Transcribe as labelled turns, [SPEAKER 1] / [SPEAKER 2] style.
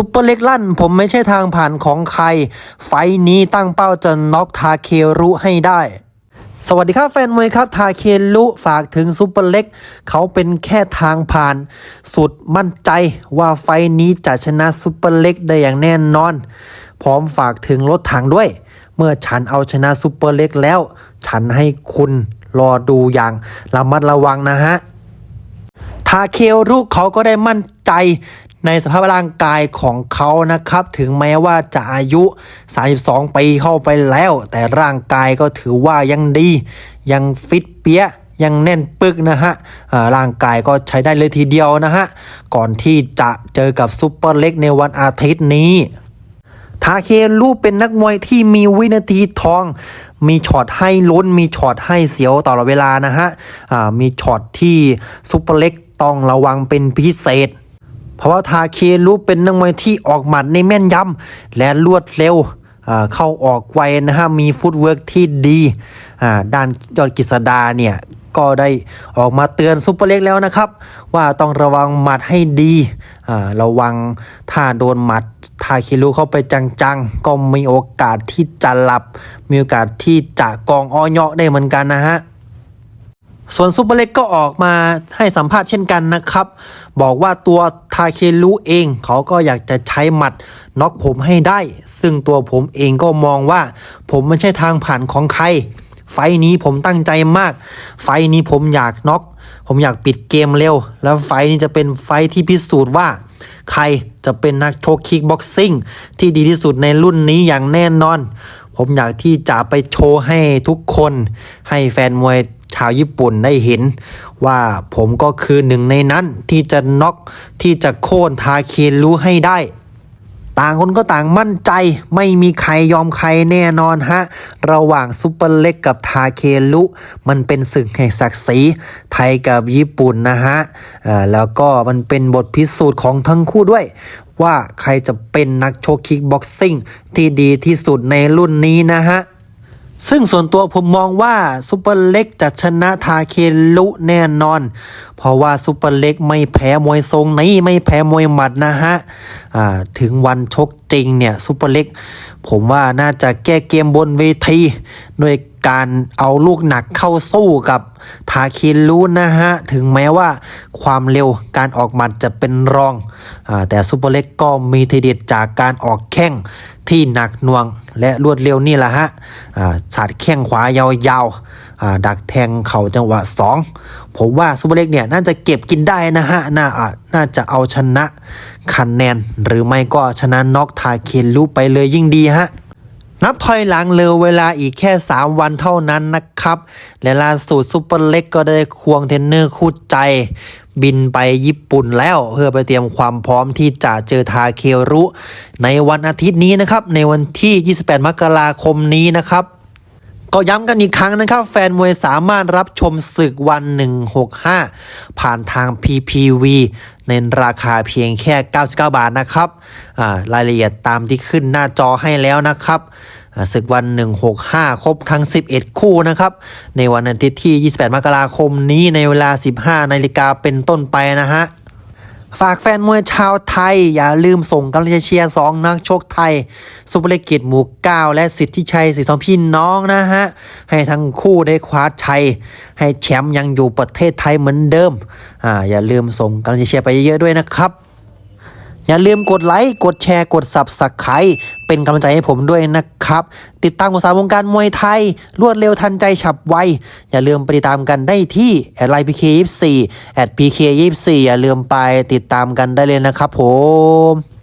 [SPEAKER 1] ซุปเปอร์เล็กลั่น ผมไม่ใช่ทางผ่านของใคร ไฟนี้ตั้งเป้าจะน็อกทาเครุให้ได้ สวัสดีครับแฟนมวยครับ ทาเครุฝากถึงซุปเปอร์เล็ก เขาเป็นแค่ทางผ่าน สุดมั่นใจว่าไฟนี้จะชนะซุปเปอร์เล็กได้อย่างแน่นอน พร้อมฝากถึงรถถังด้วย เมื่อฉันเอาชนะซุปเปอร์เล็กแล้ว ฉันให้คุณรอดูอย่างระมัดระวังนะฮะทาเครุเขาก็ได้มั่นใจ ในสภาพร่างกายของเขานะครับ ถึงแม้ว่าจะอายุ 32 ปีเข้าไปแล้ว แต่ร่างกายก็ถือว่ายังดี ยังฟิตเปี้ยยังแน่นปึกนะฮะร่างกายก็ใช้ได้เลยทีเดียวนะฮะ ก่อนที่จะเจอกับซูเปอร์เล็กในวันอาทิตย์นี้ทาเครูปเป็นนักมวยที่มีวินาทีทอง มีช็อตให้ลุ้น มีช็อตให้เสียวตลอดเวลานะฮะมีช็อตที่ซุปเปอร์เล็กต้องระวังเป็นพิเศษ เพราะว่าทาเครูเป็นนักมวยที่ออกหมัดในแม่นยำและรวดเร็วเข้าออกไวนะฮะมีฟุตเวิร์กที่ดีด้านยอดกฤษดาเนี่ยก็ได้ออกมาเตือนซุปเปอร์เล็กแล้วนะครับ ว่าต้องระวังหมัดให้ดีระวังถ้าโดนหมัดทาคิรุเข้าไปจังๆ ก็มีโอกาสที่จะหลับ มีโอกาสที่จะกองอ้อเยาะได้เหมือนกันนะฮะ ส่วนซุปเปอร์เล็กก็ออกมาให้สัมภาษณ์เช่นกันนะครับ บอกว่าตัวทาเครุเอง เขาก็อยากจะใช้หมัดน็อกผมให้ได้ ซึ่งตัวผมเองก็มองว่า ผมไม่ใช่ทางผ่านของใคร ไฟนี้ผมตั้งใจมาก ไฟนี้ผมอยากน็อกผมอยากปิดเกมเร็ว แล้วไฟนี้จะเป็นไฟท์ที่พิสูจน์ว่า ใครจะเป็นนักโชกคิกบ็อกซิ่งที่ดีที่สุดในรุ่นนี้อย่างแน่นอน ผมอยากที่จะไปโชว์ให้ทุกคน ให้แฟนมวย ชาวญี่ปุ่นได้เห็น ว่าผมก็คือหนึ่งในนั้นที่จะน็อกที่จะโค่นทาเครุให้ได้ ต่างคนก็ต่างมั่นใจไม่มีใครยอมใครแน่นอนฮะ ระหว่างซุปเปอร์เล็กกับทาเคลุมันเป็นศึกแห่งศักดิ์ศรีไทยกับญี่ปุ่นนะฮะแล้วก็มันเป็นบทพิสูจน์ของทั้งคู่ด้วยว่าใครจะเป็นนักโชกคิกบ็อกซิ่งที่ดีที่สุดในรุ่นนี้นะฮะ ซึ่งส่วนตัวผมมองว่าซูเปอร์เล็กจะชนะทาเคลุแน่นอน เพราะว่าซูเปอร์เล็กไม่แพ้มวยทรงนี้ไม่แพ้มวยหมัดนะฮะ ถึงวันชกจริงเนี่ยซุปเปอร์เล็ก ผมว่าน่าจะแก้เกมบนเวทีด้วยการเอาลูกหนักเข้าสู้กับทาเคลุนนะฮะ ถึงแม้ว่าความเร็วการออกหมัดจะเป็นรองอแต่ซุปเปอร์เล็กก็มีทีเด็ดจากการออกแข้งที่หนักหน่วงและรวดเร็วนี่แหละฮะอ่าสาดแข้งขวายาวๆดักแทงเข่าจังหวะ 2 ผมว่าซุปเปอร์เล็กเนี่ยน่าจะเก็บกินได้นะฮะ น่าอะน่าจะเอาชนะคะแนน หรือไม่ก็ชนะน็อกทาเคลุไปเลยยิ่งดีฮะนับถอยหลังเร็วเวลาอีกแค่ 3 วันเท่านั้นนะครับ และล่าสุดซุปเปอร์เล็กก็ได้ควงเทนเนอร์คู่ใจ บินไปญี่ปุ่นแล้วเพื่อไปเตรียมความพร้อมที่จะเจอทาเครุ ในวันอาทิตย์นี้นะครับ ในวันที่ 28 มกราคมนี้นะครับ ก็ย้ำกันอีกครั้งนะครับ แฟนมวยสามารถรับชมศึกวัน 165 ผ่านทาง PPV ในราคาเพียงแค่ 99 บาทนะครับอ่ารายละเอียดตามที่ขึ้นหน้าจอให้แล้วนะครับศึกวัน 165 ครบทั้ง 11 คู่นะครับ ในวันอาทิตย์ที่ 28 มกราคมนี้ในเวลา 15 นาฬิกาเป็นต้นไปนะฮะ ฝากแฟนมวยชาวไทย อย่าลืมส่งกำลังใจเชียร์สองนักชกไทย สุภเลกิจหมู่เก้าและสิทธิชัยสีสองพี่น้องนะฮะ ให้ทั้งคู่ได้คว้าชัย ให้แชมป์ยังอยู่ประเทศไทยเหมือนเดิมอ่าอย่าลืมส่งกำลังใจเชียร์ไปเยอะๆด้วยนะครับ อย่าลืมกดไลค์ กดแชร์ กดสับสักไครเป็นกำลังใจให้ผมด้วยนะครับ ติดตามข่าวสารวงการมวยไทย รวดเร็วทันใจฉับไว อย่าลืมไปติดตามกันได้ที่แอดไลน์พีเคยี่สี่แอดพีเคยี่สี่อย่าลืมไปติดตามกันได้เลยนะครับผม